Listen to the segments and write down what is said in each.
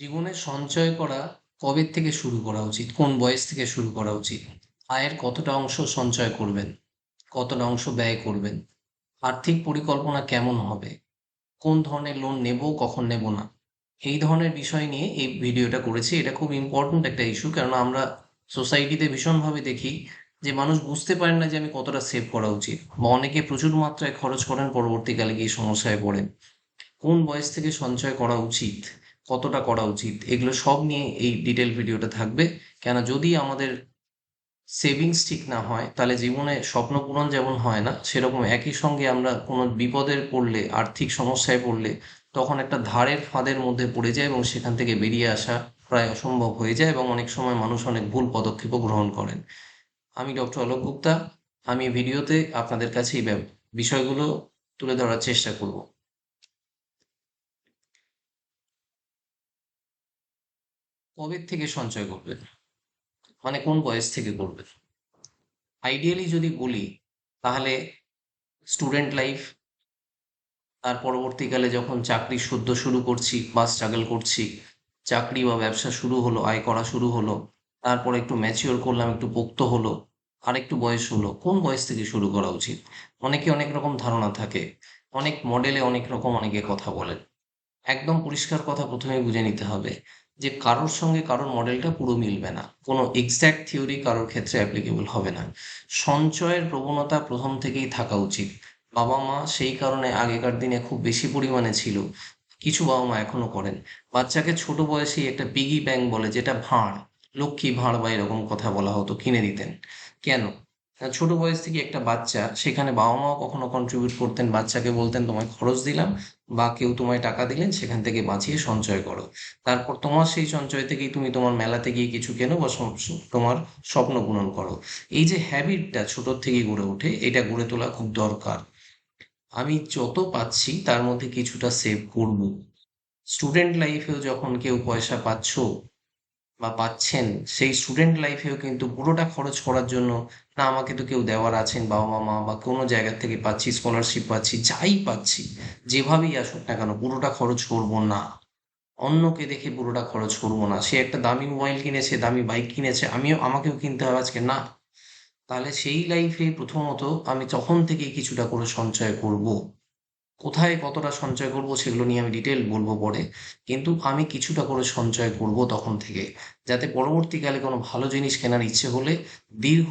জীবনে সঞ্চয় করা কবে থেকে শুরু করা উচিত? কোন বয়স থেকে শুরু করা উচিত? আয়ের কতটা অংশ সঞ্চয় করবেন? কতটা অংশ ব্যয় করবেন? আর্থিক পরিকল্পনা কেমন হবে? কোন ধরনের লোন নেব, কখন নেব না? এই ধরনের বিষয় নিয়ে এই ভিডিওটা করেছি। এটা খুব ইম্পর্ট্যান্ট একটা ইস্যু কারণ আমরা সোসাইটিতে ভীষণভাবে দেখি যে মানুষ বুঝতে পারেন না যে আমি কতটা সেভ করা উচিত বা অনেকে প্রচুর মাত্রায় খরচ করেন পরবর্তীকালে গিয়ে সমস্যায় পড়েন। কোন বয়স থেকে সঞ্চয় করা উচিত? কতটা করা উচিত? এগুলো সব নিয়ে এই ডিটেল ভিডিওটা থাকবে। কেন যদি আমাদের সেভিংস ঠিক না হয়, তাহলে জীবনে স্বপ্ন পূরণ যেমন হয় না, সেরকম একই সঙ্গে আমরা কোনো বিপদের পড়লে, আর্থিক সমস্যায় পড়লে, তখন একটা ধারের ফাঁদের মধ্যে পড়ে যায় এবং সেখান থেকে বেরিয়ে আসা প্রায় অসম্ভব হয়ে যায় এবং অনেক সময় মানুষ অনেক ভুল পদক্ষেপও গ্রহণ করেন। আমি ডক্টর অলোক গুপ্তা, আমি ভিডিওতে আপনাদের কাছে এই বিষয়গুলো তুলে ধরার চেষ্টা করব। কবে থেকে সঞ্চয় করবেন মানে কোন বয়স থেকে করবেন আইডিয়ালি যদি বলি, তাহলে স্টুডেন্ট লাইফ তার পরবর্তীকালে যখন চাকরি সদ্য শুরু করছি, বা স্ট্রাগল করছি, চাকরি বা ব্যবসা শুরু হলো, আয় করা শুরু হলো, তারপর একটু ম্যাচিওর করলাম, একটু পোক্ত হলো আর একটু বয়স হলো, কোন বয়স থেকে শুরু করা উচিত? অনেকে অনেক রকম ধারণা থাকে, অনেক মডেলে অনেক রকম অনেকে কথা বলেন একদম পরিষ্কার কথা প্রথমে বুঝে নিতে হবে যে কারোর সঙ্গে কারোর মডেলটা পুরো মিলবে না। কোনো এক্স্যাক্ট থিওরি কারোর ক্ষেত্রে অ্যাপ্লিকেবল হবে না। সঞ্চয়ের প্রবণতা প্রথম থেকেই থাকা উচিত। বাবা মা সেই কারণে আগেকার দিনে খুব বেশি পরিমাণে ছিল। কিছু বাবা মা এখনও করেন। বাচ্চাকে ছোট বয়সেই একটা পিগি ব্যাংক বলে, যেটা ভাঁড়, লক্ষ্মী ভাঁড় বা এরকম কথা বলা হতো, কিনে দিতেন। কেন? ছোট বয়স থেকে একটা বাচ্চা, সেখানে বাবা মাও কখনো কন্ট্রিবিউট করতেন, বাচ্চাকে বলতেন, তোমায় খরচ দিলাম বা কেউ তোমায় টাকা দিলেন সেখান থেকে বাঁচিয়ে সঞ্চয় করো। তারপর তোমার সেই সঞ্চয় থেকেই তুমি তোমার মেলাতে গিয়ে কিছু কেনো বা তোমার স্বপ্ন পূরণ করো। এই যে হ্যাবিটটা ছোটোর থেকে গড়ে ওঠে, এটা গড়ে তোলা খুব দরকার। আমি যত পাচ্ছি, তার মধ্যে কিছুটা সেভ করব। স্টুডেন্ট লাইফেও যখন কেউ পয়সা পাচ্ছ বা পাচ্ছেন, সেই স্টুডেন্ট লাইফেও কিন্তু পুরোটা খরচ করার জন্য না আমাকে তো কেউ দেওয়ার আছেন বাবা মা মা বা কোনো জায়গা থেকে পাচ্ছি স্কলারশিপ পাচ্ছি, যাই পাচ্ছি, যেভাবেই আসুক না কেন পুরোটা খরচ করব না। অন্যকে দেখে পুরোটা খরচ করব না। সে একটা দামি মোবাইল কিনেছে, দামি বাইক কিনেছে, আমিও, আমাকেও কিনতে হবে আজকে, না। তাহলে সেই লাইফে প্রথমত আমি তখন থেকেই কিছুটা করে সঞ্চয় করব। কোথায় কতটা সঞ্চয় করব সেগুলো নিয়ে আমি ডিটেল বলব পরে। কিন্তু আমি কিছুটা করে সঞ্চয় করব তখন থেকে, যাতে পরবর্তীকালে কোনো ভালো জিনিস কেনার ইচ্ছে হলে দীর্ঘ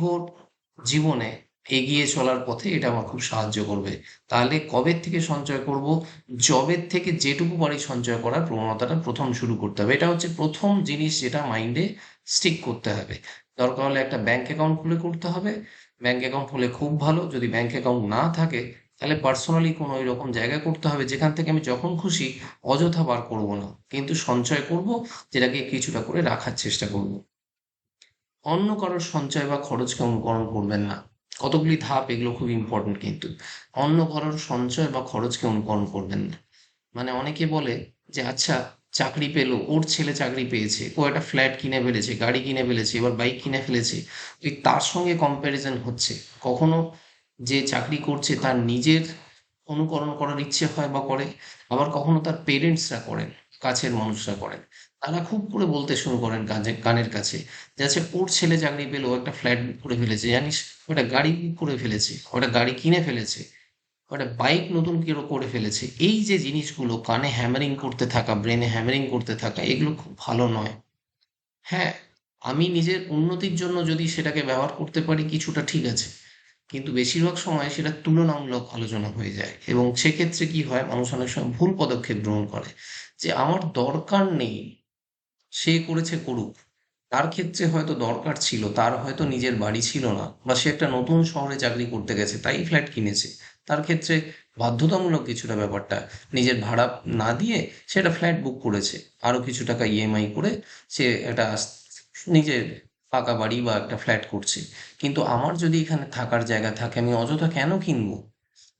জীবনে এগিয়ে চলার পথে এটা আমার খুব সাহায্য করবে। তাহলে কবে থেকে সঞ্চয় করব? জবের থেকে যেটুকু পারি সঞ্চয় করার প্রবণতাটা প্রথম শুরু করতে হবে। এটা হচ্ছে প্রথম জিনিস যেটা মাইন্ডে স্টিক করতে হবে। দরকার হলে একটা ব্যাংক অ্যাকাউন্ট খুলে করতে হবে। ব্যাংক অ্যাকাউন্ট হলে খুব ভালো। যদি ব্যাংক অ্যাকাউন্ট না থাকে তাহলে পার্সোনালি কোনো ওই রকম জায়গা করতে হবে যেখান থেকে আমি যখন খুশি অযথা বার করব না। কিন্তু সঞ্চয় করব, যেটাকে কিছুটা করে রাখার চেষ্টা করব। অন্য কারোর সঞ্চয় বা খরচকে অনুকরণ করবেন না। কতগুলি ধাপ, এগুলো খুব ইম্পর্টেন্ট কিন্তু। অন্য কারোর সঞ্চয় বা খরচকে অনুকরণ করবেন না। মানে অনেকে বলে যে আচ্ছা চাকরি পেল, ওর ছেলে চাকরি পেয়েছে, ও একটা ফ্ল্যাট কিনে ফেলেছে, গাড়ি কিনে ফেলেছে, এবার বাইক কিনে ফেলেছে। তার সঙ্গে কম্প্যারিজন হচ্ছে। কখনো যে চাকরি করছে তার নিজের অনুকরণ করার ইচ্ছে হয় বা করে, আবার কখনো তার পেরেন্টসরা করেন, কাছের মানুষরা করেন। তারা খুব করে বলতে শুরু করেন কাজে কানের কাছে যে আচ্ছা ওর ছেলে চাকরি পেল, ও একটা ফ্ল্যাট বুক করে ফেলেছে, জানিস? ওটা গাড়ি বুক করে ফেলেছে ওটা গাড়ি কিনে ফেলেছে ওটা বাইক নতুন কেউ করে ফেলেছে। এই যে জিনিসগুলো, কানে হ্যামারিং করতে থাকা ব্রেনে হ্যামারিং করতে থাকা, এগুলো খুব ভালো নয়। হ্যাঁ আমি নিজের উন্নতির জন্য যদি সেটাকে ব্যবহার করতে পারি, কিছুটা ঠিক আছে। কিন্তু বেশিরভাগ সময় সেটা তুলনামূলক আলোচনা হয়ে যায়। এবং সেক্ষেত্রে কি হয়, মানুষ অনেক সময় ভুল পদক্ষেপ গ্রহণ করে। যে আমার দরকার নেই, সে করেছে করুক। তার ক্ষেত্রে হয়তো দরকার ছিল, তার হয়তো নিজের বাড়ি ছিল না, বা সে একটা নতুন শহরে চাকরি করতে গেছে, তাই ফ্ল্যাট কিনেছে। তার ক্ষেত্রে বাধ্যতামূলক কিছুটা ব্যাপারটা, নিজের ভাড়া না দিয়ে সেটা ফ্ল্যাট বুক করেছে। আরও কিছু টাকা ইএমআই করে সে একটা নিজের পাকা বাড়ি বা একটা ফ্ল্যাট করছে। কিন্তু আমার যদি এখানে থাকার জায়গা থাকে, আমি অযথা কেন কিনবো?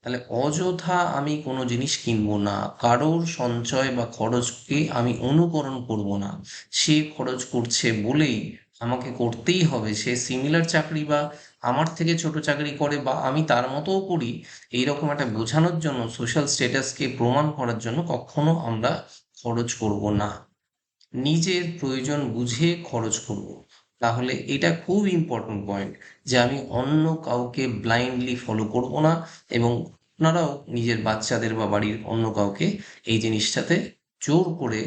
তাহলে অযথা আমি কোনো জিনিস কিনবো না। কারোর সঞ্চয় বা খরচকে আমি অনুকরণ করব না। সে খরচ করছে বলেই আমাকে করতেই হবে। সে সিমিলার চাকরি বা আমার থেকে ছোট চাকরি করে বা আমি তার মতোও করি, এইরকম একটা বোঝানোর জন্য সোশ্যাল স্ট্যাটাসকে প্রমাণ করার জন্য কখনো আমরা খরচ করব না। নিজের প্রয়োজন বুঝে খরচ করব। তাহলে এটা খুব ইম্পর্টেন্ট পয়েন্ট যে আমি অন্য কাউকে ব্লাইন্ডলি ফলো করব না এবং আপনারাও নিজের বাচ্চাদের বা বাড়ির অন্য কাউকে এই জিনিসটাতে জোর করে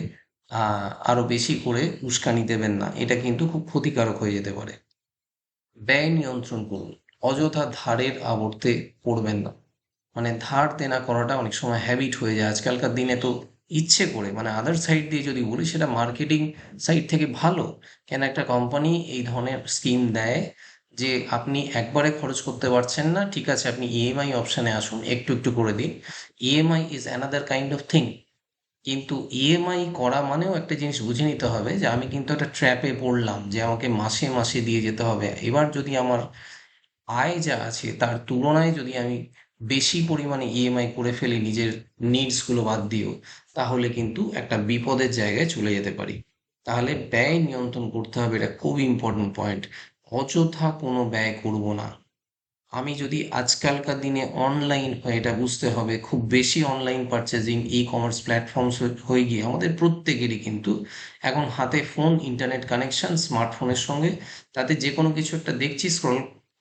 আরও বেশি করে উস্কানি দেবেন না। এটা কিন্তু খুব ক্ষতিকারক হয়ে যেতে পারে। ব্যয় নিয়ন্ত্রণ করুন। অযথা ধারের আবর্তে পড়বেন না। মানে ধার দেনা করাটা অনেক সময় হ্যাবিট হয়ে যায়। আজকালকার দিনে তো ইচ্ছে করে মানে আদার সাইড দিয়ে যদি বলি, সেটা মার্কেটিং সাইড থেকে ভালো। কেন একটা কোম্পানি এই ধরনের স্কিম দেয় যে আপনি একবারে খরচ করতে পারছেন না, ঠিক আছে, আপনি ইএমআই অপশানে আসুন, একটু একটু করে দিন। EMI is another kind of thing কিন্তু ইএমআই করা মানেও একটা জিনিস বুঝে নিতে হবে যে আমি কিন্তু একটা ট্র্যাপে পড়লাম, যে আমাকে মাসে মাসে দিয়ে যেতে হবে। এবার যদি আমার আয় যা আছে, তার তুলনায় যদি আমি বেশি পরিমাণে ইএমআই করে ফেলি, নিজের নিডসগুলো বাদ দিয়েও তাহলে কিন্তু একটা বিপদের জায়গায় চলে যেতে পারি। তাহলে ব্যয় নিয়ন্ত্রণ করতে হবে, এটা খুব ইম্পর্টেন্ট পয়েন্ট অযথা কোনো ব্যয় করব না। আমি যদি আজকালকার দিনে অনলাইন এটা বুঝতে হবে, খুব বেশি online purchasing e commerce platforms হয়ে গিয়ে আমাদের প্রত্যেকেরই কিন্তু এখন হাতে ফোন ইন্টারনেট কানেকশন স্মার্টফোনের সঙ্গে তাতে যে কোনো কিছু একটা দেখছি স্ক্রল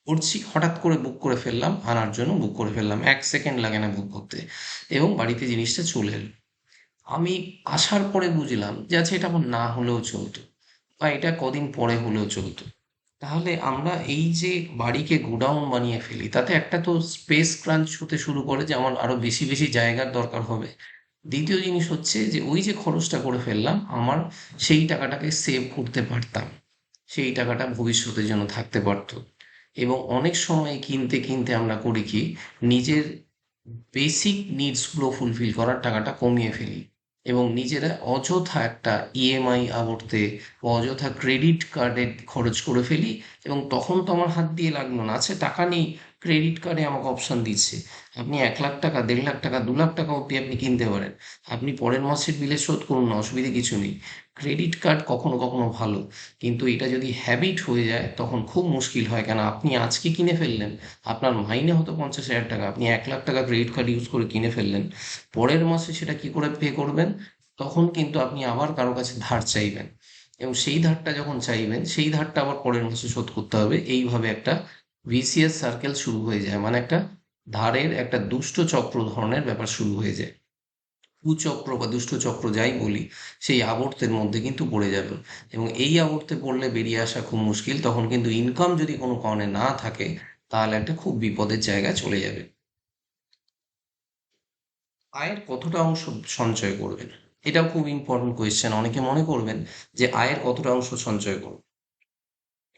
করছি, হঠাৎ করে বুক করে ফেললাম, আনার জন্য বুক করে ফেললাম। এক সেকেন্ড লাগে না বুক করতে। এবং বাড়িতে জিনিসটা চলে এলো। আমি আসার পরে বুঝলাম যে আচ্ছা এটা আমার না হলেও চলতো বা এটা কদিন পরে হলেও চলতো। তাহলে আমরা এই যে বাড়িকে গোডাউন বানিয়ে ফেলি, তাতে একটা তো স্পেস ক্রাঞ্চ হতে শুরু করে যে আমার আরও বেশি বেশি জায়গার দরকার হবে। দ্বিতীয় জিনিস হচ্ছে যে ওই যে খরচটা করে ফেললাম, আমার সেই টাকাটাকে সেভ করতে পারতাম। সেই টাকাটা ভবিষ্যতের জন্য থাকতে পারতো। এবং অনেক সময় কিনতে কিনতে আমরা করি কি, নিজের বেসিক নিডসগুলো ফুলফিল করার টাকাটা কমিয়ে ফেলি। এবং নিজেরা অযথা একটা ইএমআই আবর্তে অযথা ক্রেডিট কার্ডে খরচ করে ফেলি এবং তখন তো আমার হাত দিয়ে লাগল না। আছে টাকা নেই ক্রেডিট কার্ডে আমাকে অপশান দিচ্ছে। আপনি এক লাখ টাকা, দেড় লাখ টাকা, দু লাখ টাকা অবধি আপনি কিনতে পারেন। আপনি পরের মাসের বিলে শোধ করুন না, অসুবিধে কিছু নেই। ক্রেডিট কার্ড কখনো কখনো ভালো, কিন্তু এটা যদি হ্যাবিট হয়ে যায়, তখন খুব মুশকিল হয়। কেন? আপনি আজকে কিনে ফেললেন, আপনার মাইনে হতো পঞ্চাশ হাজার টাকা, আপনি এক লাখ টাকা ক্রেডিট কার্ড ইউজ করে কিনে ফেললেন। পরের মাসে সেটা কি করে পে করবেন? তখন কিন্তু আপনি আবার কারও কাছে ধার চাইবেন। এবং সেই ধারটা যখন চাইবেন, সেই ধারটা আবার পরের মাসে শোধ করতে হবে। এইভাবে একটা ভিসিএস সার্কেল শুরু হয়ে যায় মানে একটা ধারের একটা দুষ্ট চক্র ধরনের ব্যাপার শুরু হয়ে যায়। কুচক্র বা দুষ্ট চক্র যাই বলি, সেই আবর্তের মধ্যে কিন্তু পড়ে যাবে। এবং এই আবর্তে পড়লে বেরিয়ে আসা খুব মুশকিল, তখন কিন্তু ইনকাম যদি কোনো কারণে না থাকে, তাহলে একটা খুব বিপদের জায়গায় চলে যাবে। আয়ের কতটা অংশ সঞ্চয় করবেন? এটাও খুব ইম্পর্টেন্ট কোয়েশ্চেন অনেকে মনে করবেন যে আয়ের কতটা অংশ সঞ্চয় করব?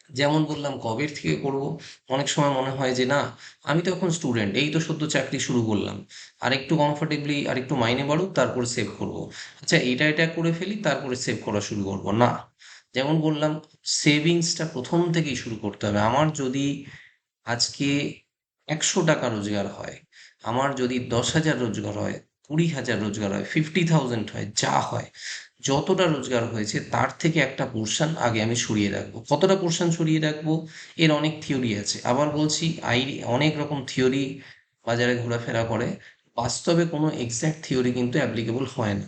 যেমন বললাম কবের থেকে করব? অনেক সময় মনে হয় যে, না, আমি তো এখন স্টুডেন্ট এই তো সদ্য চাকরি শুরু করলাম। আর একটু কমফোর্টেবলি আর একটু মাইনে বাড়ুক, তারপরে সেভ করব। আচ্ছা এটা এটা করে ফেলি, তারপরে সেভ করা শুরু করব। না, যেমন বললাম সেভিংসটা প্রথম থেকেই শুরু করতে হবে। আমার যদি আজকে একশো টাকা রোজগার হয়, আমার যদি দশ হাজার রোজগার হয়, কুড়ি হাজার রোজগার হয় ফিফটি থাউজেন্ড হয়, যা হয় যতটা রোজগার হয়েছে, তার থেকে একটা পোর্শন আগে আমি সরিয়ে রাখব। কতটা পোর্শন সরিয়ে রাখব? এর অনেক থিওরি আছে। আবার বলছি, আই অনেক রকম থিওরি বাজারে ঘোরাফেরা করে। বাস্তবে কোনো এক্স্যাক্ট থিওরি কিন্তু অ্যাপ্লিকেবল হয় না।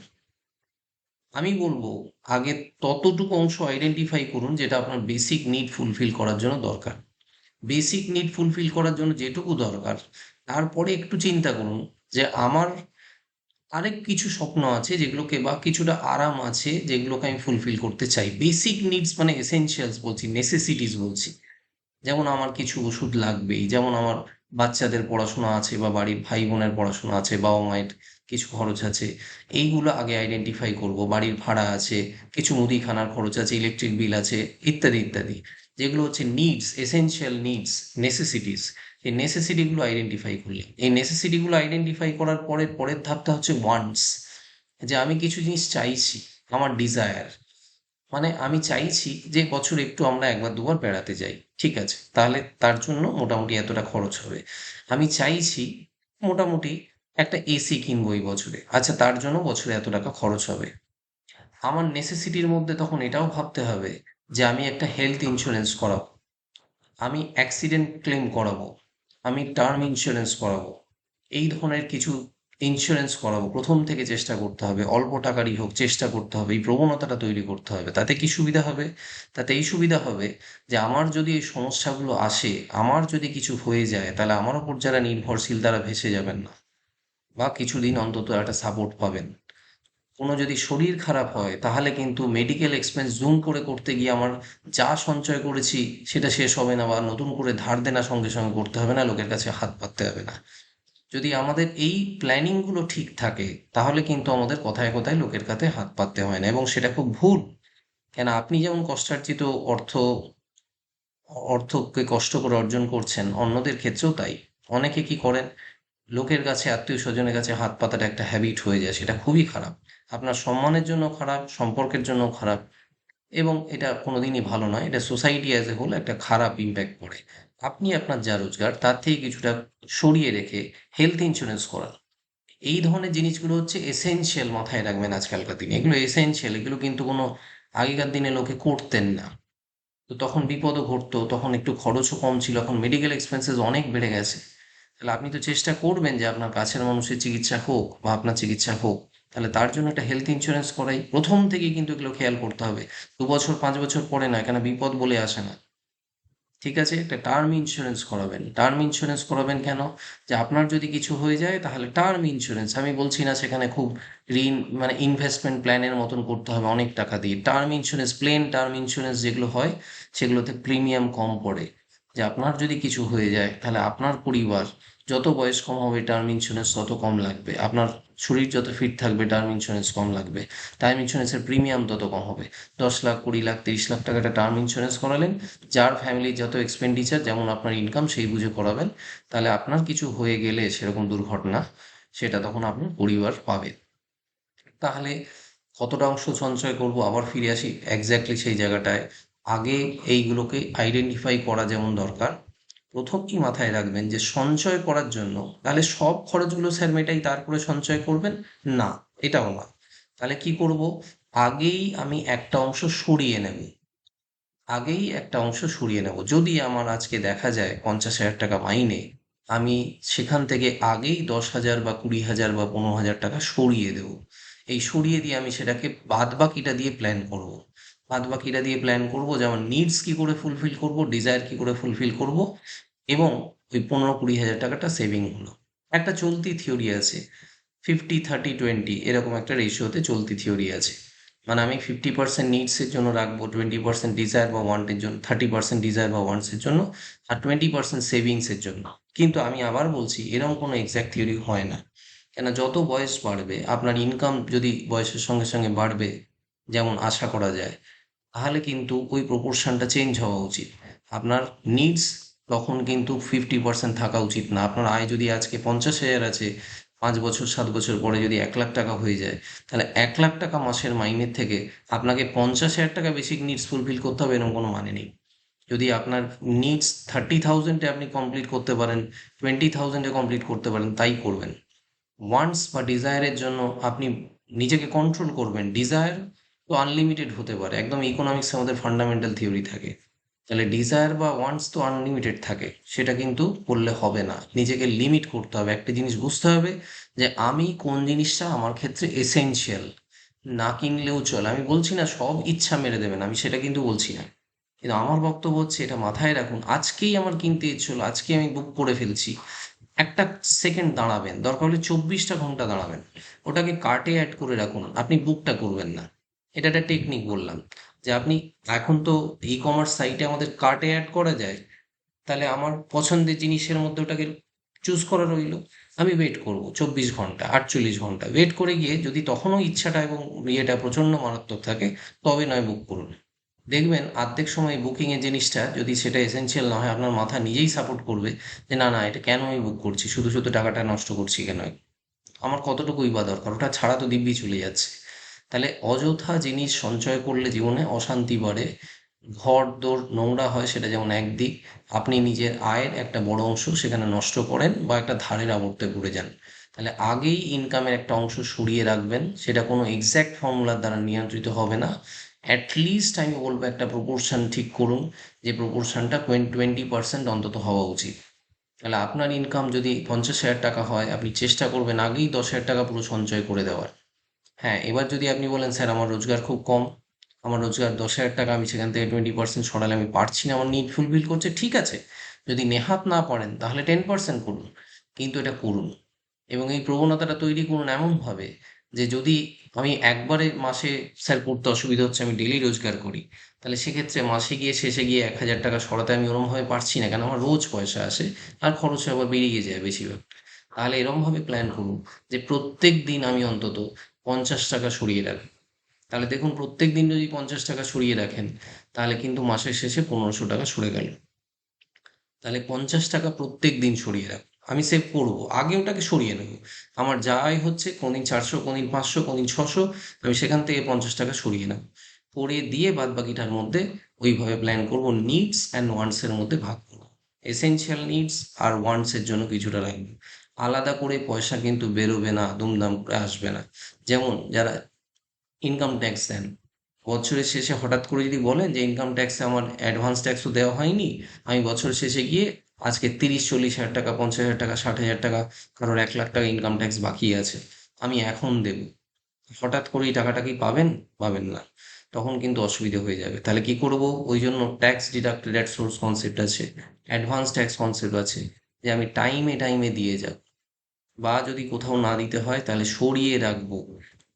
আমি বলব, আগে ততটুকু অংশ আইডেন্টিফাই করুন যেটা আপনার বেসিক নিড ফুলফিল করার জন্য দরকার। বেসিক নিড ফুলফিল করার জন্য যেটুকু দরকার, তারপরে একটু চিন্তা করুন যে আমার আরেক কিছু স্বপ্ন আছে যেগুলোকে বা কিছুটা আরাম আছে যেগুলোকে আমি ফুলফিল করতে চাই। বেসিক নিডস মানে এসেনশিয়ালস বলছি নেসেসিটিস বলছি। যেমন আমার কিছু ওষুধ লাগবেই, যেমন আমার বাচ্চাদের পড়াশোনা আছে বা বাড়ির ভাই বোনের পড়াশোনা আছে, বাবা মায়ের কিছু খরচ আছে, এইগুলো আগে আইডেন্টিফাই করব। বাড়ির ভাড়া আছে, কিছু মুদিখানার খরচ আছে ইলেকট্রিক বিল আছে, ইত্যাদি ইত্যাদি। যেগুলো হচ্ছে নিডস এসেনশিয়াল নিডস নেসেসিটিস এই নেসেসিটিগুলো আইডেন্টিফাই করলে। এই নেসেসিটিগুলো আইডেন্টিফাই করার পরে, পরের ধাপটা হচ্ছে ওয়ান্টস যে আমি কিছু জিনিস চাইছি, আমার ডিজায়ার মানে আমি চাইছি যে বছর একটু আমরা একবার দুবার বেড়াতে যাই, ঠিক আছে? তাহলে তার জন্য মোটামুটি এতটা খরচ হবে। আমি চাইছি মোটামুটি একটা এসি কিনবো এই বছরে। আচ্ছা তার জন্য বছরে এত টাকা খরচ হবে। আমার নেসেসিটির মধ্যে তখন এটাও ভাবতে হবে যে আমি একটা হেলথ ইন্স্যুরেন্স করাবো। আমি অ্যাক্সিডেন্ট ক্লেম করাবো। আমি টার্ম ইন্স্যুরেন্স করাবো। এই ধরনের কিছু ইন্স্যুরেন্স করাবো। প্রথম থেকে চেষ্টা করতে হবে, অল্প টাকারই হোক, চেষ্টা করতে হবে, এই প্রবণতাটা তৈরি করতে হবে। তাতে কি সুবিধা হবে? তাতে এই সুবিধা হবে যে আমার যদি এই সমস্যাগুলো আসে, আমার যদি কিছু হয়ে যায়, তাহলে আমার ওপর যারা নির্ভরশীল তারা ভেসে যাবেন না। বা কিছুদিন অন্তত একটা সাপোর্ট পাবেন। কোনো যদি শরীর খারাপ হয়, তাহলে কিন্তু মেডিকেল এক্সপেন্স জুম করে করতে গিয়ে আমার যা সঞ্চয় করেছি, সেটা শেষ হবে না বা নতুন করে ধার দেনা সঙ্গে সঙ্গে করতে হবে না, লোকের কাছে হাত পাততে হবে না। যদি আমাদের এই প্ল্যানিংগুলো ঠিক থাকে, তাহলে কিন্তু আমাদের কথায় কথায় লোকের কাছে হাত পাততে হয় না এবং সেটা খুব ভুল। কেন, আপনি যেমন কষ্টার্জিত অর্থ, অর্থকে কষ্ট করে অর্জন করছেন, অন্যদের ক্ষেত্রেও তাই। অনেকে কি করেন? লোকের কাছে, আত্মীয় স্বজনের কাছে হাত পাতাটা একটা হ্যাবিট হয়ে যায়, সেটা খুবই খারাপ। আপনার সম্মানের জন্য খারাপ, সম্পর্কের জন্য খারাপ এবং এটা কোনোদিনই ভালো নয়। এটা সোসাইটি অ্যাজ এ হোল একটা খারাপ ইম্প্যাক্ট পড়ে। আপনি আপনার যা রোজগার, তার থেকে কিছুটা সরিয়ে রেখে হেলথ ইন্স্যুরেন্স করান। এই ধরনের জিনিসগুলো হচ্ছে এসেনশিয়াল মাথায় রাখবেন আজকালকার দিনে। এগুলো এসেনশিয়াল এগুলো কিন্তু কোনো আগেকার দিনে লোকে করতেন না। তো তখন বিপদও ঘটতো, তখন একটু খরচও কম ছিল। এখন মেডিকেল এক্সপেন্সেস অনেক বেড়ে গেছে। তাহলে আপনি তো চেষ্টা করবেন যে আপনার কাছের মানুষের চিকিৎসা হোক বা আপনার চিকিৎসা হোক, তাহলে তার জন্য একটা হেলথ ইন্স্যুরেন্স করাই প্রথম থেকেই কিন্তু এগুলো খেয়াল করতে হবে। দু বছর, পাঁচ বছর পরে না, কেন বিপদ বলে আসে না। ঠিক আছে? একটা টার্ম ইন্স্যুরেন্স করাবেন। টার্ম ইন্স্যুরেন্স করাবেন কেন? যে আপনার যদি কিছু হয়ে যায়, তাহলে টার্ম ইন্স্যুরেন্স আমি বলছি না সেখানে খুব ঋণ মানে ইনভেস্টমেন্ট প্ল্যানের মতন করতে হবে, অনেক টাকা দিয়ে। Term insurance plan term insurance যেগুলো হয়, সেগুলোতে প্রিমিয়াম কম পড়ে। যে আপনার যদি কিছু হয়ে যায়, তাহলে আপনার পরিবার যত বয়স কম হবে টার্ম ইন্স্যুরেন্স তত কম লাগবে। আপনার শরীর যত ফিট থাকবে টার্ম ইন্স্যুরেন্স কম লাগবে। টার্ম ইন্স্যুরেন্সের প্রিমিয়াম তত কম হবে। দশ লাখ, কুড়ি লাখ, তিরিশ লাখ টাকাটা টার্ম ইন্স্যুরেন্স করালেন। যার ফ্যামিলির যত এক্সপেন্ডিচার যেমন আপনার ইনকাম সেই বুঝে করাবেন। তাহলে আপনার কিছু হয়ে গেলে সেরকম দুর্ঘটনা, সেটা তখন আপনার পরিবার পাবে। তাহলে কতটা অংশ সঞ্চয় করব, আবার ফিরে আসি। এক্স্যাক্টলি সেই জায়গাটায়। আগে এইগুলোকে আইডেন্টিফাই করা যেমন দরকার। প্রথম কি মাথায় রাখবেন যে সঞ্চয় করার জন্য, তাহলে সব খরচগুলো স্যার মেটাই তারপরে সঞ্চয় করবেন? না, এটাও না। তাহলে কি করব? আগেই আমি একটা অংশ সরিয়ে নেব। আগেই একটা অংশ সরিয়ে নেব। যদি আমার আজকে দেখা যায় পঞ্চাশ হাজার টাকা মাইনে, আমি সেখান থেকে আগেই দশ হাজার বা কুড়ি হাজার বা পনেরো হাজার টাকা সরিয়ে দেব। এই সরিয়ে দিয়ে আমি সেটাকে বাদ বাকিটা দিয়ে প্ল্যান করব। বাদ বাকিটা দিয়ে প্ল্যান করব যেমন নিডস কি করে ফুলফিল করব ডিজায়ার কি করে ফুলফিল করব এবং ওই পনেরো কুড়ি হাজার টাকাটা সেভিং হলো। একটা চলতি থিওরি আছে ফিফটি থার্টি টোয়েন্টি এরকম একটা রেশিওতে চলতি থিওরি আছে। মানে আমি ফিফটি পার্সেন্ট নিডসের জন্য রাখব টোয়েন্টি পার্সেন্ট ডিজায়ার বা ওয়ান্টের জন্য থার্টি পার্সেন্ট ডিজায়ার বা ওয়ান্টসের জন্য, আর টোয়েন্টি পার্সেন্ট সেভিংসের জন্য। কিন্তু আমি আবার বলছি, এরকম কোনো এক্স্যাক্ট থিওরি হয় না। কেন যত বয়স বাড়বে, আপনার ইনকাম যদি বয়সের সঙ্গে সঙ্গে বাড়বে, যেমন আশা করা যায় তাহলে কিন্তু ওই প্রপোর্শনটা চেঞ্জ হওয়া উচিত। আপনার নিডস তখন কিন্তু ফিফটি পার্সেন্ট থাকা উচিত না। আপনার আয় যদি আজকে পঞ্চাশ হাজার আছে, পাঁচ বছর, সাত বছর পরে যদি এক লাখ টাকা হয়ে যায়, তাহলে এক লাখ টাকা মাসের মাইনের থেকে আপনাকে পঞ্চাশ হাজার টাকা বেসিক নিডস ফুলফিল করতে হবে এরকম কোনো মানে নেই। যদি আপনার নিডস থার্টি থাউজেন্ডে আপনি কমপ্লিট করতে পারেন টোয়েন্টি থাউজেন্ডে কমপ্লিট করতে পারেন, তাই করবেন। ওয়ান্টস বা ডিজায়ারের জন্য আপনি নিজেকে কন্ট্রোল করবেন। ডিজায়ার তো আনলিমিটেড হতে পারে। একদম ইকোনমিক্সে আমাদের ফান্ডামেন্টাল থিওরি থাকে। তাহলে ডিজায়ার বা ওয়ান্টস তো আনলিমিটেড থাকে। সেটা কিন্তু করলে হবে না। নিজেকে লিমিট করতে হবে। একটা জিনিস বুঝতে হবে যে আমি কোন জিনিসটা আমার ক্ষেত্রে এসেনশিয়াল না কিনলেও চলে। আমি বলছি না সব ইচ্ছা মেরে দেবেন। আমি সেটা কিন্তু বলছি না। কিন্তু আমার বক্তব্য হচ্ছে এটা মাথায় রাখুন। আজকেই আমার কিনতে ইচ্ছে আজকে আমি বুক করে ফেলছি। একটা সেকেন্ড দাঁড়াবেন। দরকার হলে চব্বিশটা ঘণ্টা দাঁড়াবেন। ওটাকে কার্টে অ্যাড করে রাখুন। আপনি বুকটা করবেন না। এটা একটা টেকনিক বললাম। যে আপনি এখন তো ই কমার্স সাইটে আমাদের কার্টে অ্যাড করা যায়, তাহলে আমার পছন্দের জিনিসের মধ্যে ওটাকে চুজ করা রইল। আমি ওয়েট করব চব্বিশ ঘণ্টা, আটচল্লিশ ঘণ্টা। ওয়েট করে গিয়ে যদি তখনও ইচ্ছাটা এবং ইয়েটা প্রচণ্ড মারাত্মক থাকে, তবে নয় বুক করুন। দেখবেন অর্ধেক সময় বুকিংয়ের জিনিসটা যদি সেটা এসেনশিয়াল না হয়, আপনার মাথা নিজেই সাপোর্ট করবে যে না না, এটা কেন আমি বুক করছি? শুধু শুধু টাকাটা নষ্ট করছি কেন? আমার কতটুকুই বা দরকার? ওটা ছাড়া তো দিব্যি চলে যাচ্ছে। তাহলে অযথা জিনিস সঞ্চয় করলে জীবনে অশান্তি বাড়ে। ঘর, দোর, নোংরা হয় সেটা যেমন একদিক, আপনি নিজের আয়ের একটা বড় অংশ সেখানে নষ্ট করেন বা একটা ধারের আবর্তে ঘুরে যান। তাহলে আগেই ইনকামের একটা অংশ সরিয়ে রাখবেন, সেটা কোনো এক্স্যাক্ট ফর্মুলার দ্বারা নিয়ন্ত্রিত হবে না। অ্যাটলিস্ট আমি বলব একটা প্রপোর্শন ঠিক করুন, যে প্রপোর্শনটা টোয়েন্টি পার্সেন্ট অন্তত হওয়া উচিত। তাহলে আপনার ইনকাম যদি পঞ্চাশ হাজার টাকা হয়, আপনি চেষ্টা করবেন আগেই দশ হাজার টাকা পুরো সঞ্চয় করে দেওয়ার। হ্যাঁ এবার যদি আপনি বলেন, স্যার, আমার রোজগার খুব কম, আমার রোজগার দশ হাজার টাকা, আমি সেখান থেকে টোয়েন্টি পার্সেন্ট সরালে আমি পারছি না, আমার নিড ফুলফিল করছে, ঠিক আছে। যদি নেহাত না পারেন, তাহলে টেন পার্সেন্ট করুন, কিন্তু এটা করুন। এবং এই প্রবণতাটা তৈরি করুন এমনভাবে যে যদি আমি একবারে মাসে, স্যার, করতে অসুবিধা হচ্ছে, আমি ডেলি রোজগার করি তাহলে সেক্ষেত্রে মাসে গিয়ে, শেষে গিয়ে এক হাজার টাকা সরাতে আমি ওরমভাবে পারছি না, কেন? আমার রোজ পয়সা আসে, আর খরচ আবার বেরিয়ে যায় বেশিরভাগ। তাহলে এরমভাবে প্ল্যান করুন যে প্রত্যেক দিন আমি অন্তত পঞ্চাশ টাকা সরিয়ে রাখি। তাহলে দেখুন, প্রত্যেক দিন যদি পঞ্চাশ টাকা সরিয়ে রাখেন, তাহলে কিন্তু মাসের শেষে পনেরোশো টাকা সরে গেল। তাহলে পঞ্চাশ টাকা প্রত্যেক দিন সরিয়ে রাখুন। আমি সেভ করব, আগে ওটাকে সরিয়ে নেব। আমার যাই হচ্ছে, কোনদিন চারশো, কোনদিন পাঁচশো, কোনদিন ছশো, আমি সেখান থেকে পঞ্চাশ টাকা সরিয়ে নেব। করে দিয়ে বাদ বাকিটার মধ্যে ওইভাবে প্ল্যান করব নিডস অ্যান্ড ওয়ান্টসের মধ্যে ভাগ করব। এসেনশিয়াল নিডস আর ওয়ান্টসের জন্য কিছুটা রাখব আলাদা করে পয়সা কিন্তু বেরোবে না দুমদাম করে আসবে না। যেমন যারা ইনকাম ট্যাক্স দেন, বছরের শেষে হঠাৎ করে যদি বলেন যে ইনকাম ট্যাক্সে আমার অ্যাডভান্স ট্যাক্সও দেওয়া হয়নি, আমি বছরের শেষে গিয়ে আজকে তিরিশ, চল্লিশ হাজার টাকা, পঞ্চাশ হাজার টাকা, ষাট হাজার টাকা, কারোর এক লাখ টাকা ইনকাম ট্যাক্স বাকি আছে, আমি এখন দেব। হঠাৎ করে এই টাকাটা কি পাবেন? পাবেন না। তখন কিন্তু অসুবিধা হয়ে যাবে। তাহলে কি করব? ওই জন্য ট্যাক্স ডিডাক্টেড সোর্স কনসেপ্ট আছে অ্যাডভান্স ট্যাক্স কনসেপ্ট আছে, যে আমি টাইমে টাইমে দিয়ে যাব। বা যদি কোথাও না দিতে হয়, তাহলে সরিয়ে রাখব।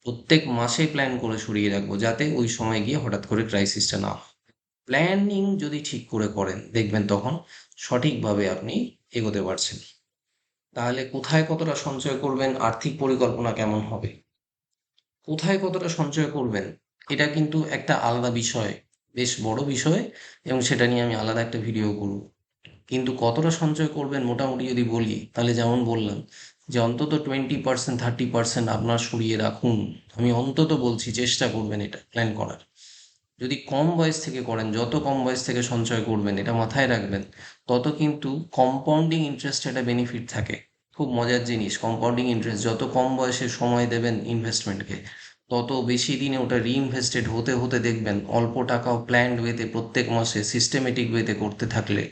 প্রত্যেক মাসে প্ল্যান করে সরিয়ে রাখব, যাতে ওই সময় গিয়ে হঠাৎ করে ক্রাইসিসটা না হয়। প্ল্যানিং যদি ঠিক করে করেন, দেখবেন তখন সঠিকভাবে আপনি এগোতে পারছেন। তাহলে কোথায় কতটা সঞ্চয় করবেন, আর্থিক পরিকল্পনা কেমন হবে? কোথায় কতটা সঞ্চয় করবেন, এটা কিন্তু একটা আলাদা বিষয়, বেশ বড় বিষয়, এবং সেটা নিয়ে আমি আলাদা একটা ভিডিও করব। কিন্তু কতটা সঞ্চয় করবেন, মোটামুটি যদি বলি, তাহলে যেমন বললাম যে অন্তত টোয়েন্টি পার্সেন্ট থার্টি পার্সেন্ট আপনার সরিয়ে রাখুন। আমি অন্তত বলছি, চেষ্টা করবেন এটা প্ল্যান করার। যদি কম বয়স থেকে করেন, যত কম বয়স থেকে সঞ্চয় করবেন, এটা মাথায় রাখবেন, তত কিন্তু কম্পাউন্ডিং ইন্টারেস্ট একটা বেনিফিট থাকে। খুব মজার জিনিস কম্পাউন্ডিং ইন্টারেস্ট যত কম বয়সে সময় দেবেন ইনভেস্টমেন্টকে তত বেশি দিনে ওটা রিইনভেস্টেড হতে হতে দেখবেন, অল্প টাকাও প্ল্যান্ড ওয়েতে প্রত্যেক মাসে সিস্টেমেটিক ওয়েতে করতে থাকলে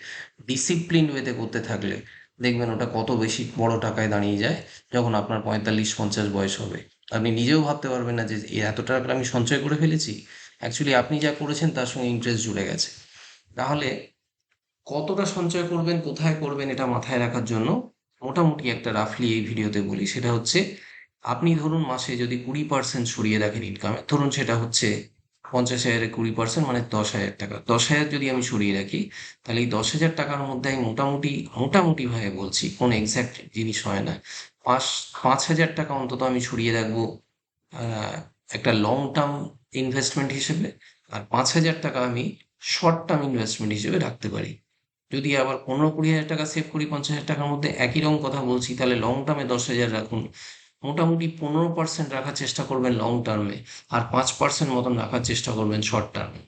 ডিসিপ্লিন ওয়েতে করতে থাকলে দেখবেন ওটা কত বেশি বড় টাকায় দাঁড়িয়ে যায় যখন আপনার পঁয়তাল্লিশ, পঞ্চাশ বয়স হবে। আপনি নিজেও ভাবতে পারবেন না যে এত টাকা আমি সঞ্চয় করে ফেলেছি। অ্যাকচুয়ালি আপনি যা করেছেন তার সঙ্গে ইন্টারেস্ট জুড়ে গেছে। তাহলে কতটা সঞ্চয় করবেন, কোথায় করবেন এটা মাথায় রাখার জন্য মোটামুটি একটা রাফলি এই ভিডিওতে বলি। সেটা হচ্ছে আপনি ধরুন মাসে যদি কুড়ি পার্সেন্ট সরিয়ে রাখেন ইনকামে ধরুন সেটা হচ্ছে পঞ্চাশ হাজারের কুড়ি পার্সেন্ট মানে দশ হাজার টাকা। দশ হাজার যদি আমি সরিয়ে রাখি, তাহলে এই দশ হাজার টাকার মধ্যে আমি মোটামুটি মোটামুটি ভাবে বলছি, কোনো এক্স্যাক্ট জিনিস হয় না। পাঁচ পাঁচ হাজার টাকা অন্তত আমি সরিয়ে রাখব একটা লং টার্ম ইনভেস্টমেন্ট হিসেবে। আর পাঁচ হাজার টাকা আমি শর্ট টার্ম ইনভেস্টমেন্ট হিসেবে রাখতে পারি। যদি আবার পনেরো কুড়ি হাজার টাকা সেভ করি, পঞ্চাশ হাজার টাকার মধ্যে একই রকম কথা বলছি, তাহলে লং টার্মে দশ হাজার রাখুন। মোটামুটি পনেরো পার্সেন্ট রাখার চেষ্টা করবেন লং টার্মে আর পাঁচ পার্সেন্ট মতন রাখার চেষ্টা করবেন শর্ট টার্মে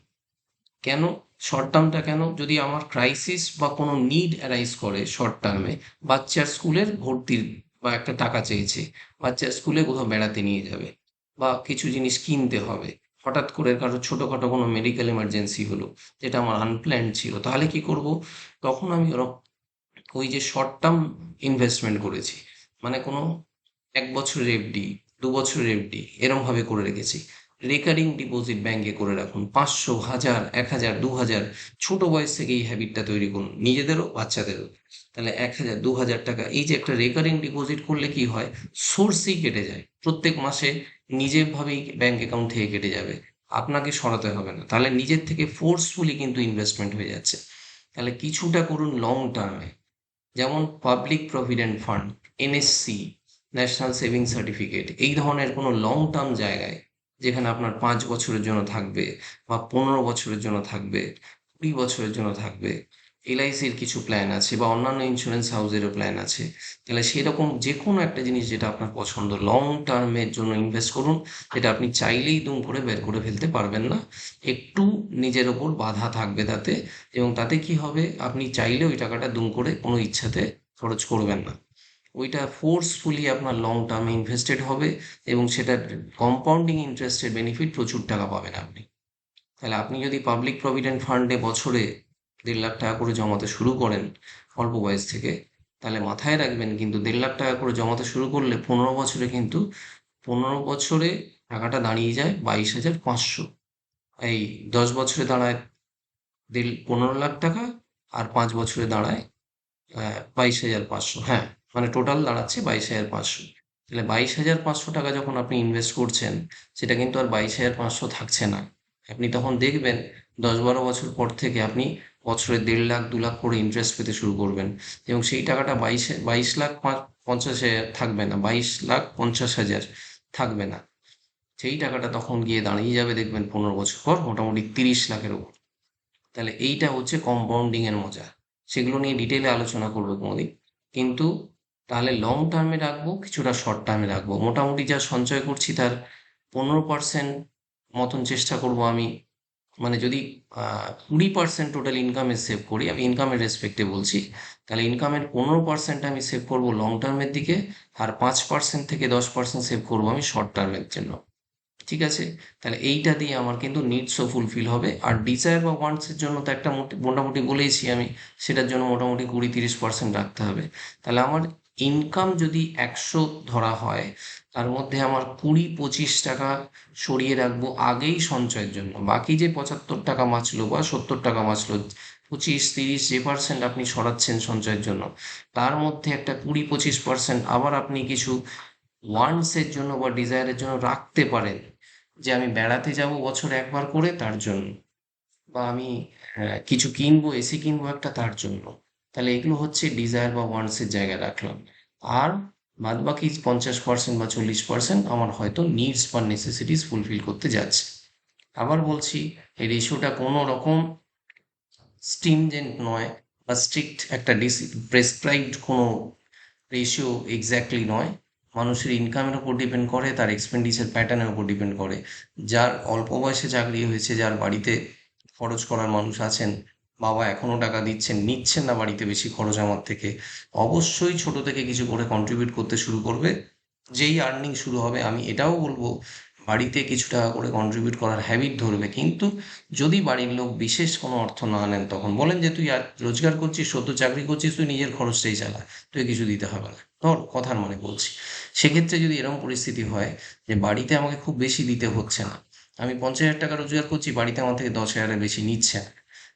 কেন? শর্ট টার্মটা কেন? যদি আমার ক্রাইসিস বা কোনো নিড অ্যারাইজ করে শর্ট টার্মে বাচ্চার স্কুলের ভর্তির বা একটা টাকা চেয়েছে বাচ্চার স্কুলে কোথাও বেড়াতে নিয়ে যাবে বা কিছু জিনিস কিনতে হবে, হঠাৎ করে কারও ছোটোখাটো কোনো মেডিকেল এমার্জেন্সি হলো, যেটা আমার আনপ্ল্যান্ড ছিল, তাহলে কি করব? তখন আমি ওই যে শর্ট টার্ম ইনভেস্টমেন্ট করেছি মানে কোনো এক বছরের এফডি দু বছরের এফডি এরমভাবে করে রেখেছি। রেকারিং ডিপোজিট ব্যাংকে করে রাখুন। পাঁচশো, হাজার, এক হাজার, দু হাজার, ছোট বয়স থেকে এই হ্যাবিটটা তৈরি করুন, নিজেদেরও, বাচ্চাদেরও। তাহলে এক হাজার, দু হাজার টাকা, এই যে একটা রেকারিং ডিপোজিট করলে কি হয়? সোর্সই কেটে যায়। প্রত্যেক মাসে নিজেরভাবেই ব্যাংক অ্যাকাউন্ট থেকে কেটে যাবে। আপনাকে সরাতে হবে না। তাহলে নিজের থেকে ফোর্সফুলি কিন্তু ইনভেস্টমেন্ট হয়ে যাচ্ছে। তাহলে কিছুটা করুন লং টার্মে যেমন public provident fund NSC national saving certificate. এই ধরনের কোনো লং টার্ম জায়গায় যেখানে আপনার পাঁচ বছরের জন্য থাকবে বা পনেরো বছরের জন্য থাকবে, কুড়ি বছরের জন্য থাকবে এলআইসির কিছু প্ল্যান আছে বা অন্যান্য ইন্স্যুরেন্স হাউসেরও প্ল্যান আছে। তাহলে সেরকম যে কোনো একটা জিনিস যেটা আপনার পছন্দ লং টার্মের জন্য ইনভেস্ট করুন, যেটা আপনি চাইলেই দুম করে বের করে ফেলতে পারবেন না। একটু নিজের ওপর বাধা থাকবে তাতে এবং তাতে কি হবে? আপনি চাইলে ওই টাকাটা দুম করে কোনো ইচ্ছাতে খরচ করবেন না। ওইটা ফোর্সফুলি আপনার লং টার্মে ইনভেস্টেড হবে এবং সেটার কম্পাউন্ডিং ইন্টারেস্টের বেনিফিট প্রচুর টাকা পাবেন আপনি। তাহলে আপনি যদি পাবলিক প্রভিডেন্ট ফান্ডে বছরে দেড় লাখ টাকা করে জমাতে শুরু করেন অল্প বয়স থেকে, তাহলে মাথায় রাখবেন কিন্তু দেড় লাখ টাকা করে জমাতে শুরু করলে পনেরো বছরে কিন্তু পনেরো বছরে টাকাটা দাঁড়িয়ে যায় বাইশ হাজার পাঁচশো। এই দশ বছরে দাঁড়ায় দেড়, পনেরো লাখ টাকা আর পাঁচ বছরে দাঁড়ায় বাইশ হাজার পাঁচশো। হ্যাঁ মানে টোটাল দাঁড়াচ্ছে বাইশ হাজার পাঁচশো। তাহলে বাইশ হাজার পাঁচশো টাকা যখন আপনি ইনভেস্ট করছেন, সেটা কিন্তু আর বাইশ হাজার পাঁচশো থাকছে না। আপনি তখন দেখবেন দশ বারো বছর পর থেকে আপনি বছরে দেড় লাখ, দু লাখ করে ইন্টারেস্ট পেতে শুরু করবেন। এবং সেই টাকাটা বাইশ বাইশ লাখ পঞ্চাশ হাজার থাকবে না, বাইশ লাখ পঞ্চাশ হাজার থাকবে না। সেই টাকাটা তখন গিয়ে দাঁড়িয়ে যাবে দেখবেন পনেরো বছর পর, মোটামুটি তিরিশ লাখের উপর। তাহলে এইটা হচ্ছে কম্পাউন্ডিং এর মজা। সেগুলো নিয়ে ডিটেলে আলোচনা করব কোনোদিন। কিন্তু তাহলে লং টার্মে রাখব, কিছুটা শর্ট টার্মে রাখব। মোটামুটি যা সঞ্চয় করছি তার পনেরো পার্সেন্ট মতন চেষ্টা করব আমি। মানে যদি কুড়ি পার্সেন্ট টোটাল ইনকামে সেভ করি, আমি ইনকামের রেসপেক্টে বলছি তাহলে ইনকামের পনেরো পার্সেন্ট আমি সেভ করব লং টার্মের দিকে, আর পাঁচ পার্সেন্ট থেকে দশ পার্সেন্ট সেভ করব আমি শর্ট টার্মের জন্য। ঠিক আছে? তাহলে এইটা দিয়ে আমার কিন্তু নিডসও ফুলফিল হবে। আর ডিজায়ার বা ওয়ান্টসের জন্য তো একটা মোটামুটি বলেইছি আমি, সেটার জন্য মোটামুটি কুড়ি তিরিশ পার্সেন্ট রাখতে হবে। তাহলে আমার ইনকাম যদি একশো ধরা হয়, তার মধ্যে আমার কুড়ি পঁচিশ টাকা সরিয়ে রাখব আগেই সঞ্চয়ের জন্য। বাকি যে পঁচাত্তর টাকা বাঁচলো বা সত্তর টাকা বাঁচলো, পঁচিশ, তিরিশ যে পার্সেন্ট আপনি সরাচ্ছেন সঞ্চয়ের জন্য, তার মধ্যে একটা কুড়ি পঁচিশ পার্সেন্ট আবার আপনি কিছু ওয়ান্টসের জন্য বা ডিজায়ারের জন্য রাখতে পারেন, যে আমি বেড়াতে যাব বছরে একবার করে তার জন্য, বা আমি কিছু কিনবো, এসি কিনবো একটা তার জন্য। তাহলে এগুলো হচ্ছে ডিজায়ার বা ওয়ান্টসের জায়গায় রাখলাম। আর বাদ বাকি পঞ্চাশ পার্সেন্ট বা চল্লিশ পার্সেন্ট আমার হয়তো নিডস বা নেসেসিটিস ফুলফিল করতে যাচ্ছে। আবার বলছি, এই রেশিওটা কোনো রকম স্টিমজেন্ট নয় বা স্ট্রিক্ট একটা ডিসি প্রেসক্রাইবড কোনো রেশিও এক্স্যাক্টলি নয়। মানুষের ইনকামের উপর ডিপেন্ড করে, তার এক্সপেন্ডিচার প্যাটার্নের উপর ডিপেন্ড করে। যার অল্প বয়সে চাকরি হয়েছে, যার বাড়িতে খরচ করার মানুষ আছেন বাবা এখনও টাকা দিচ্ছেন, নিচ্ছেন না বাড়িতে বেশি খরচ আমার থেকে। অবশ্যই ছোট থেকে কিছু করে কন্ট্রিবিউট করতে শুরু করবে। যেই আর্নিং শুরু হবে, আমি এটাও বলব, বাড়িতে কিছু টাকা করে কন্ট্রিবিউট করার হ্যাবিট ধরবে। কিন্তু যদি বাড়ির লোক বিশেষ কোনো অর্থ না নেন, তখন বলেন যে, তুই আর রোজগার করছিস সদ্য চাকরি করছিস, তুই নিজের খরচটাই চালা, তুই কিছু দিতে হবে না। ধর, কথার মানে বলছি। সেক্ষেত্রে যদি এরকম পরিস্থিতি হয় যে, বাড়িতে আমাকে খুব বেশি দিতে হচ্ছে না, আমি পঞ্চাশ হাজার টাকা রোজগার করছি, বাড়িতে আমার থেকে দশ হাজারের বেশি নিচ্ছে না।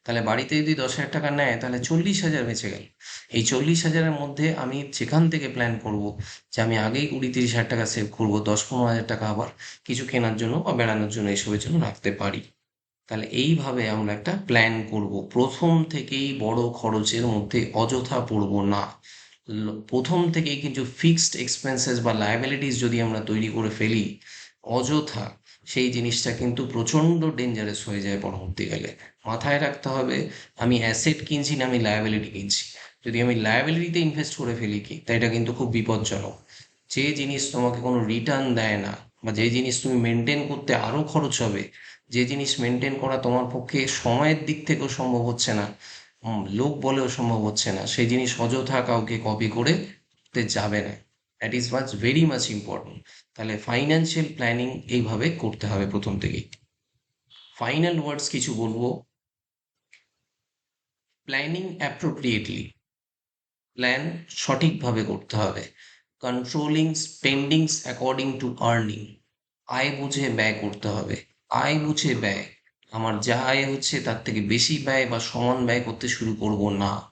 তাহলে বাড়িতে যদি দশ হাজার টাকা নেয়, তাহলে চল্লিশ হাজার বেঁচে গেল। এই চল্লিশ হাজারের মধ্যে আমি যেখান থেকে প্ল্যান করব, যে আমি আগেই কুড়ি তিরিশ হাজার টাকা সেভ করব, দশ পনেরো হাজার টাকা আবার কিছু কেনার জন্য বা বেড়ানোর জন্য এসবের জন্য রাখতে পারি। তাহলে এইভাবে আমরা একটা প্ল্যান করব। প্রথম থেকেই বড় খরচের মধ্যে অযথা পড়ব না। প্রথম থেকেই কিছু ফিক্সড এক্সপেন্সেস বা লায়াবিলিটিস যদি আমরা তৈরি করে ফেলি, অযথা সেই জিনিসটা কিন্তু প্রচণ্ড ডেঞ্জারাস হয়ে যায় পরবর্তীকালে। মাথায় রাখতে হবে, আমি অ্যাসেট কিনছি না, আমি লায়াবিলিটি কিনছি। যদি আমি লায়াবিলিটিতে ইনভেস্ট করে ফেলি কি, তা এটা কিন্তু খুব বিপজ্জনক। যে জিনিস তোমাকে কোনো রিটার্ন দেয় না, বা যে জিনিস তুমি মেনটেন করতে আরও খরচ হবে, যে জিনিস মেনটেন করা তোমার পক্ষে সময়ের দিক থেকেও সম্ভব হচ্ছে না লোক বলেও সম্ভব হচ্ছে না, সেই জিনিস অযথা কাউকে কপি করে যাবে না। That is much very much important তাহলে ফাইন্যান্সিয়াল প্ল্যানিং এইভাবে করতে হবে প্রথম থেকেই। ফাইনাল ওয়ার্ডস কিছু বলব। প্ল্যানিং অ্যাপ্রোপ্রিয়েটলি প্ল্যান সঠিকভাবে করতে হবে। Controlling spendings according to earning আয় বুঝে ব্যয় করতে হবে। আয় বুঝে ব্যয়। আমার যা আয় হচ্ছে তার থেকে বেশি ব্যয় বা সমান ব্যয় করতে শুরু করব না।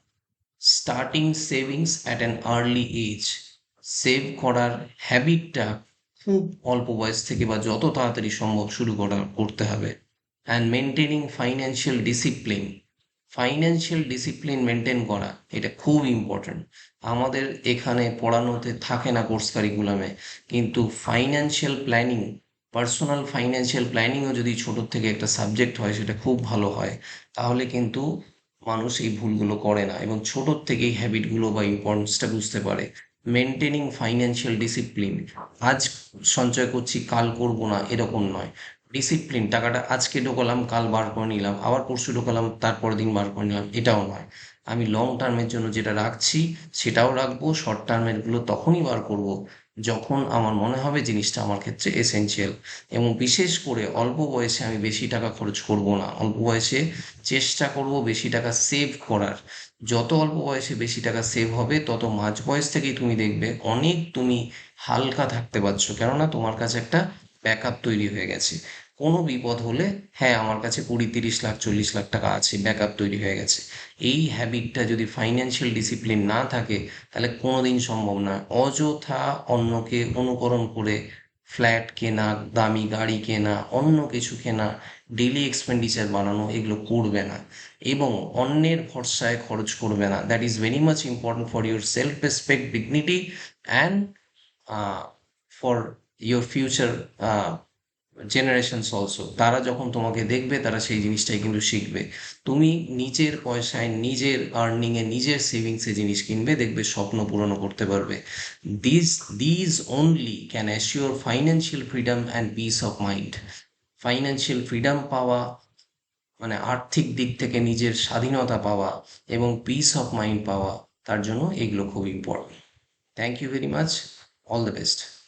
Starting savings at an early age save করার হ্যাবিটটা খুব অল্প বয়স থেকে বা যত তাড়াতাড়ি সম্ভব শুরু করা, করতে হবে। And maintaining financial discipline financial discipline maintain করা, এটা খুব ইম্পর্ট্যান্ট আমাদের এখানে পড়ানোতে থাকে না কোর্স কারিকুলামে কিন্তু ফাইন্যান্সিয়াল প্ল্যানিং পার্সোনাল ফাইন্যান্সিয়াল প্ল্যানিংও যদি ছোটোর থেকে একটা সাবজেক্ট হয়, সেটা খুব ভালো হয়। তাহলে কিন্তু মানুষ এই ভুলগুলো করে না এবং ছোটোর থেকেই হ্যাবিটগুলো বা ইম্পর্টেন্সটা বুঝতে পারে। মেনটেনিং ফাইন্যান্সিয়াল ডিসিপ্লিন আজ সঞ্চয় করছি, কাল করব না, এরকম নয়। ডিসিপ্লিন টাকাটা আজকে ঢোকালাম, কাল বার করে নিলাম, আবার পরশু ঢোকালাম, তারপরের দিন বার করে নিলাম, এটাও নয়। আমি লং টার্মের জন্য যেটা রাখছি, সেটাও রাখব শর্ট টার্মেরগুলো তখনই বার করব, যখন আমার মনে হবে জিনিসটা আমার ক্ষেত্রে এসেনশিয়াল এবং বিশেষ করে অল্প বয়সে আমি বেশি টাকা খরচ করব না। অল্প বয়সে চেষ্টা করব বেশি টাকা সেভ করার। যত অল্প বয়সে বেশি টাকা সেভ হবে, তত মাঝ বয়স থেকেই তুমি দেখবে অনেক তুমি হালকা থাকতে পারছ, কেননা তোমার কাছে একটা ব্যাকআপ তৈরি হয়ে গেছে। কোনো বিপদ হলে হ্যাঁ আমার কাছে কুড়ি, তিরিশ লাখ, চল্লিশ লাখ টাকা আছে ব্যাকআপ তৈরি হয়ে গেছে। এই হ্যাবিটটা যদি ফাইন্যান্সিয়াল ডিসিপ্লিন না থাকে, তাহলে কোনোদিন সম্ভব না। অযথা অন্যকে অনুকরণ করে ফ্ল্যাট কেনা, দামি গাড়ি কেনা, অন্য কিছু কেনা ডেলি এক্সপেন্ডিচার বানানো, এগুলো করবে না। এবং অন্যের ভরসায় খরচ করবে না। That is very much important for your self respect dignity and for your future generations also তারা যখন তোমাকে দেখবে, তারা সেই জিনিসটাই কিন্তু শিখবে। তুমি নিজের পয়সায়, নিজের আর্নিংয়ে নিজের সেভিংসে জিনিস কিনবে, দেখবে স্বপ্ন পূরণ করতে পারবে। This these only can assure financial freedom and peace of mind financial freedom পাওয়া মানে আর্থিক দিক থেকে নিজের স্বাধীনতা পাওয়া এবং পিস অফ মাইন্ড পাওয়া, তার জন্য এগুলো খুব important thank you very much all the best